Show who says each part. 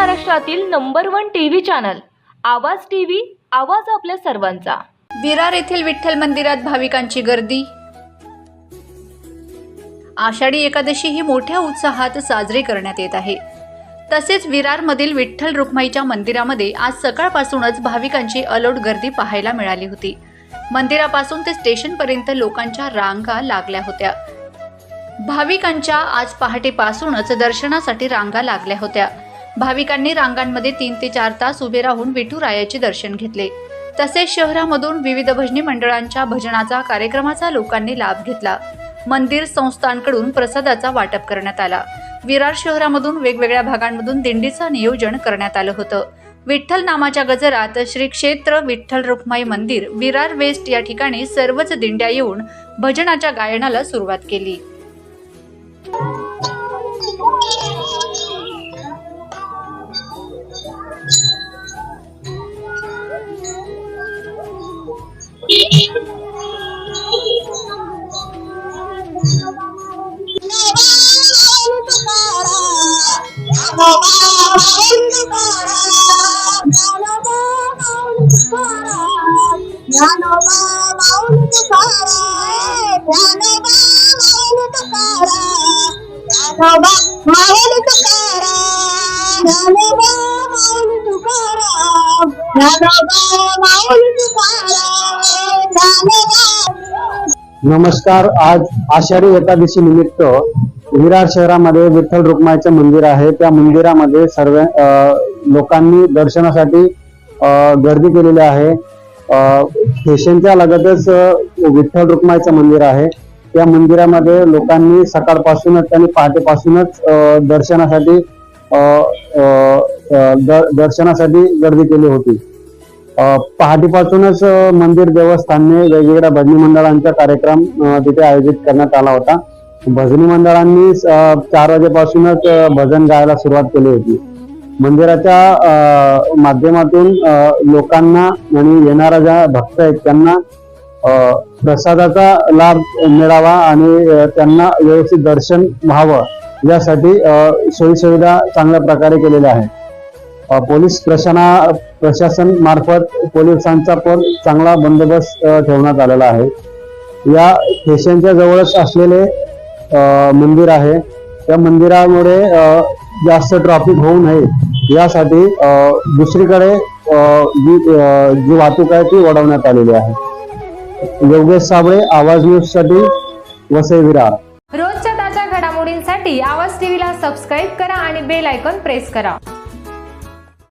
Speaker 1: महाराष्ट्रातील number one TV channel Awaaz TV Awaaz आपल्या सर्वांचा.
Speaker 2: विरार येथील विठ्ठल मंदिरात भाविकांची गर्दी. आषाढी एकादशी ही मोठ्या उत्साहात साजरी करण्यात येत आहे. तसेच विरारमधील विठ्ठल रुक्माईच्या मंदिरामध्ये आज सकाळपासूनच भाविकांची अलोट गर्दी पाहायला मिळाली होती. मंदिरापासून ते स्टेशनपर्यंत लोकांच्या रांगा लागल्या होत्या. भाविकांच्या आज पहाटेपासूनच दर्शनासाठी रांगा लागल्या होत्या. भाविकांनी रांगांमध्ये तीन ते चार तास उभे राहून विठुरायाचे दर्शन घेतले. तसेच शहरामधून विविध भजनी मंडळांच्या भजनाचा कार्यक्रमाचा लोकांनी लाभ घेतला. मंदिर संस्थांकडून प्रसादाचा वाटप करण्यात आला. विरार शहरामधून वेगवेगळ्या भागांमधून दिंडीचं नियोजन करण्यात आलं होतं. विठ्ठल नामाच्या गजरात श्री क्षेत्र विठ्ठल रुक्माई मंदिर विरार वेस्ट या ठिकाणी सर्वच दिंड्या येऊन भजनाच्या गायनाला सुरुवात केली.
Speaker 3: Nana ba maulu tukara, नमस्कार आज आषाढी एकादशी निमित्त विरार शहरामध्ये विठ्ठल रुक्माईचं मंदिर आहे. त्या मंदिरामध्ये सर्व लोकांनी दर्शनासाठी गर्दी केलेली आहे. फेशनच्या स्टेशनच्या लगतच विठ्ठल रुक्माईचं मंदिर आहे. त्या मंदिरामध्ये लोकांनी सकाळपासूनच आणि पहाटेपासूनच दर्शनासाठी दर्शनासाठी गर्दी केली होती. पहाटेपासूनच मंदिर देवस्थानने वेगवेगळ्या भजनी मंडळांचा कार्यक्रम तिथे आयोजित करण्यात आला होता. भजनी मंडळांनी चार वाजेपासूनच भजन गायला सुरुवात केली होती. मंदिराच्या माध्यमातून लोकांना आणि येणाऱ्या ज्या भक्त आहेत त्यांना प्रसादाचा लाभ मिळावा आणि त्यांना व्यवस्थित दर्शन व्हावं यासाठी सोयीसुविधा चांगल्या प्रकारे केलेल्या आहेत. पोलीस प्रशासना प्रशासन मार्फत पोलिसांचा पण चांगला बंदोबस्त ठेवण्यात आलेला आहे. या स्टेशनच्या जवळच असलेले मंदिर आहे. त्या मंदिरामुळे जास्त ट्रॅफिक होऊ नये. यासाठी दुसरीकडे जी जी वाहतूक आहे ती वळवण्यात आलेली आहे. योगेश साबळे आवाज न्यूजसाठी वसई विरार.
Speaker 4: रोजच्या ताज्या घडामोडींसाठी आवाज टीव्हीला सबस्क्राईब करा आणि बेल आयकॉन प्रेस करा.